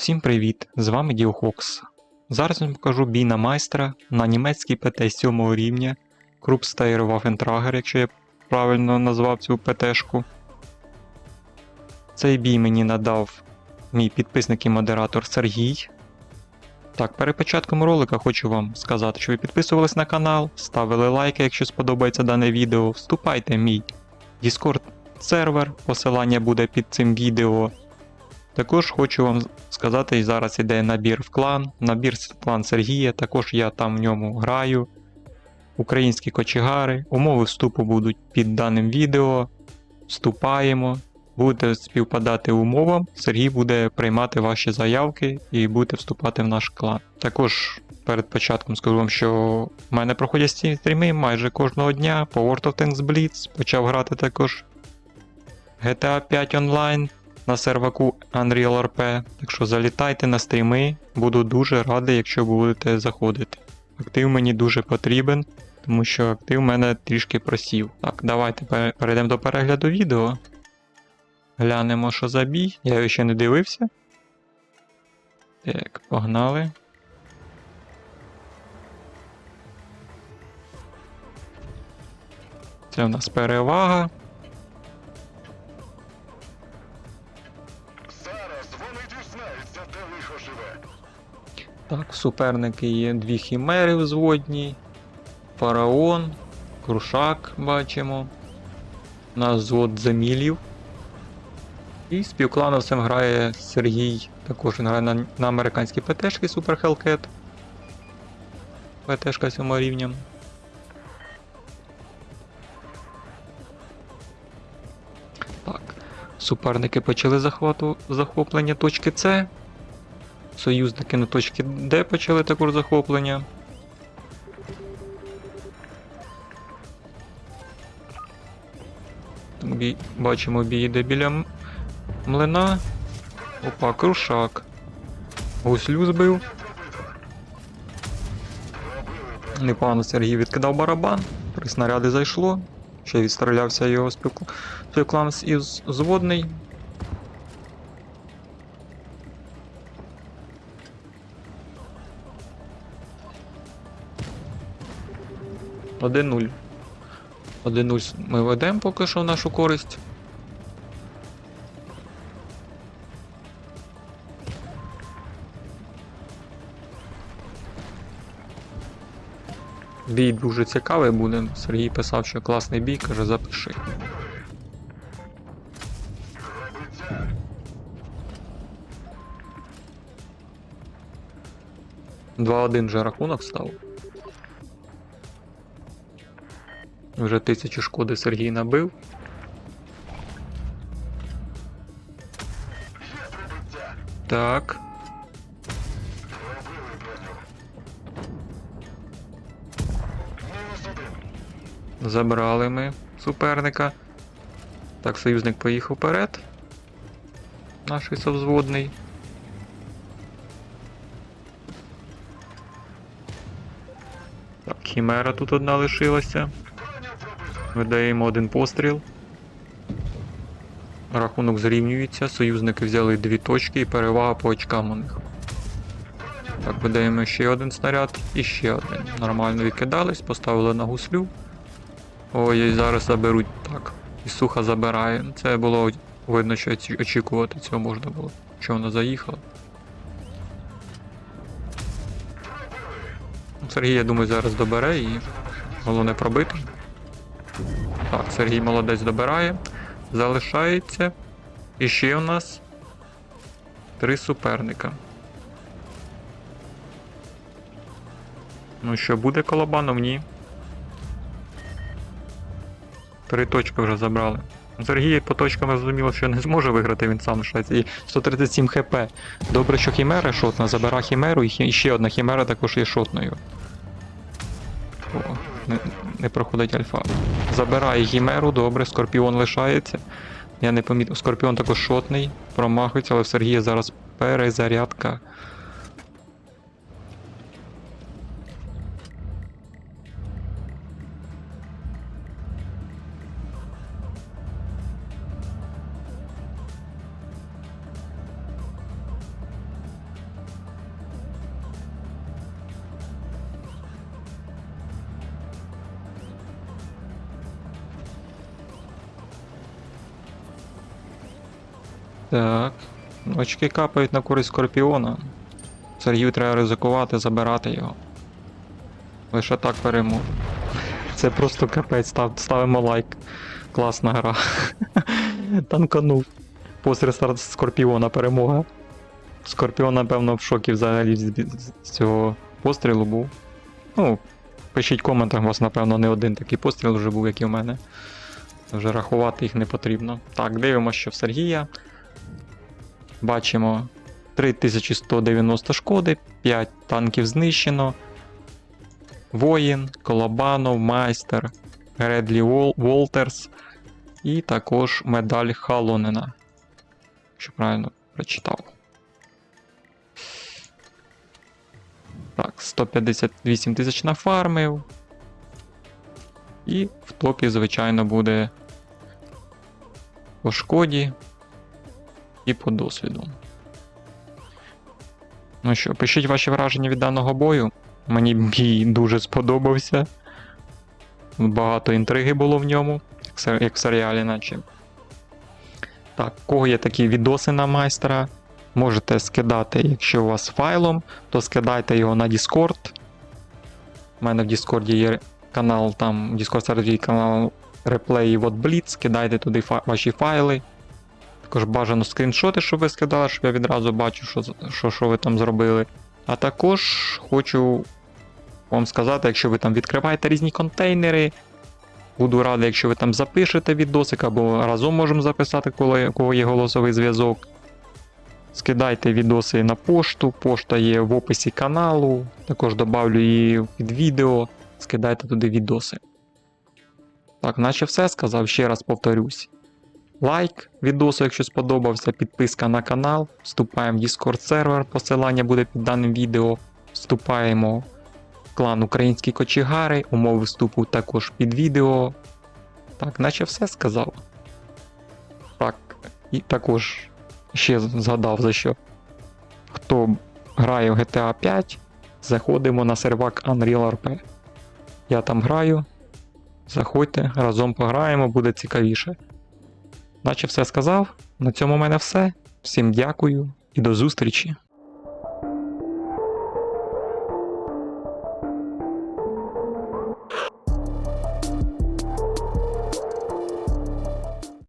Всім привіт! З вами Діохокс. Зараз вам покажу бій на майстра на німецький ПТ 7 рівня Крупстейр Waffentrager, якщо я правильно назвав цю ПТшку. Цей бій мені надав мій підписник і модератор Сергій. Так, перед початком ролика хочу вам сказати, що ви підписувались на канал, ставили лайки, якщо сподобається дане відео, вступайте в мій Discord сервер, посилання буде під цим відео. Також хочу вам сказати, і зараз іде набір в клан, набір в клан Сергія, також я там в ньому граю. Українські кочегари. Умови вступу будуть під даним відео. Вступаємо. Будете співпадати умовам, Сергій буде приймати ваші заявки і будете вступати в наш клан. Також перед початком скажу вам, що в мене проходять ці стріми майже кожного дня по World of Tanks Blitz. Почав грати також GTA 5 онлайн на серваку Unreal RP. Так що залітайте на стріми, буду дуже радий, якщо будете заходити. Актив мені дуже потрібен, тому що актив в мене трішки просів. Так, давайте перейдемо до перегляду відео. Глянемо, що за бій. Я його ще не дивився. Так, погнали. Це в нас перевага. Суперники є дві хімери взводні, фараон, крушак бачимо. У нас звод замілів. І співклановцем грає Сергій. Також він грає на, на американській ПТшки Super Hellcat. ПТшка 7 рівня. Так. Суперники почали захоплення точки С. Союзники на точці Д почали також захоплення. Бачимо, бій йде біля млина. Опа, крушак. Гуслю збив. Непогано Сергій відкидав барабан. Три снаряди зайшло. Ще відстрілявся його співкл... співкланець із зводний. Один нуль. Один нуль ми ведемо поки що в нашу користь. Бій дуже цікавий буде. Сергій писав, що класний бій, каже, запиши. Два-один вже рахунок став. Вже тисячу шкоди Сергій набив. Так. Забрали ми суперника. Так, союзник поїхав вперед. Наш совзводний. Так, хімера тут одна лишилася. Видаємо один постріл. Рахунок зрівнюється. Союзники взяли дві точки і перевага по очкам у них. Так, видаємо ще один снаряд і ще один. Нормально відкидались, поставили на гуслю. Ой, зараз заберуть. Так. І суха забирає. Це було видно, що очікувати цього можна було. Що вона заїхала. Сергій, я думаю, зараз добере і головне пробити. Так, Сергій молодець добирає. Залишається. І ще у нас три суперника. Ну що, буде колобаном? Ні. Три точки вже забрали. Сергій по точкам зрозуміло, що не зможе виграти, він сам лишається. І 137 хп. Добре, що хімера шотна, забира хімеру, і і ще одна хімера також є шотною. О, не, не проходить альфа. Забирає гімеру, добре, скорпіон лишається. Я не помітив. Скорпіон також шотний, промахується, але в Сергія зараз перезарядка. Так. Очки капають на користь Скорпіона. Сергію треба ризикувати, забирати його. Лише так переможе. Це просто капець, став, ставимо лайк. Класна гра. Танканув. Старт Скорпіона перемога. Скорпіон, напевно, в шокі взагалі з, цього пострілу був. Ну, пишіть в у вас, напевно, не один такий постріл вже був, як і в мене. Вже рахувати їх не потрібно. Так, дивимося, що в Сергія. Бачимо 3190 шкоди, 5 танків знищено. Воїн, Колобанов, Майстер, Гредлі Вол- Волтерс і також медаль Халонена. Якщо правильно прочитав. Так, 158 тисяч нафармив. І в топі, звичайно, буде по шкоді і по досвіду. Ну що, пишіть ваші враження від даного бою. Мені бій дуже сподобався. Багато інтриги було в ньому, як в серіалі, наче. Так, кого є такі відоси на майстра, можете скидати, якщо у вас файлом, то скидайте його на Discord. У мене в Discord є канал, там Discord сервері канал реплеї от Blitz, скидайте туди фа- ваші файли. Також бажано скріншоти, щоб ви скидали, щоб я відразу бачу, що, що, що ви там зробили. А також хочу вам сказати, якщо ви там відкриваєте різні контейнери, буду радий, якщо ви там запишете відосик, або разом можемо записати, коли кого є голосовий зв'язок. Скидайте відоси на пошту, пошта є в описі каналу, також добавлю її під відео, скидайте туди відоси. Так, наче все сказав, ще раз повторюсь. Лайк відосу, якщо сподобався, підписка на канал, вступаємо в Discord сервер, посилання буде під даним відео. Вступаємо в клан Українські кочегари, умови вступу також під відео. Так, наче все сказав. Так, і також ще згадав за що. Хто грає в GTA 5, заходимо на сервак Unreal RP. Я там граю. Заходьте, разом пограємо, буде цікавіше. Наче все сказав. На цьому в мене все. Всім дякую і до зустрічі!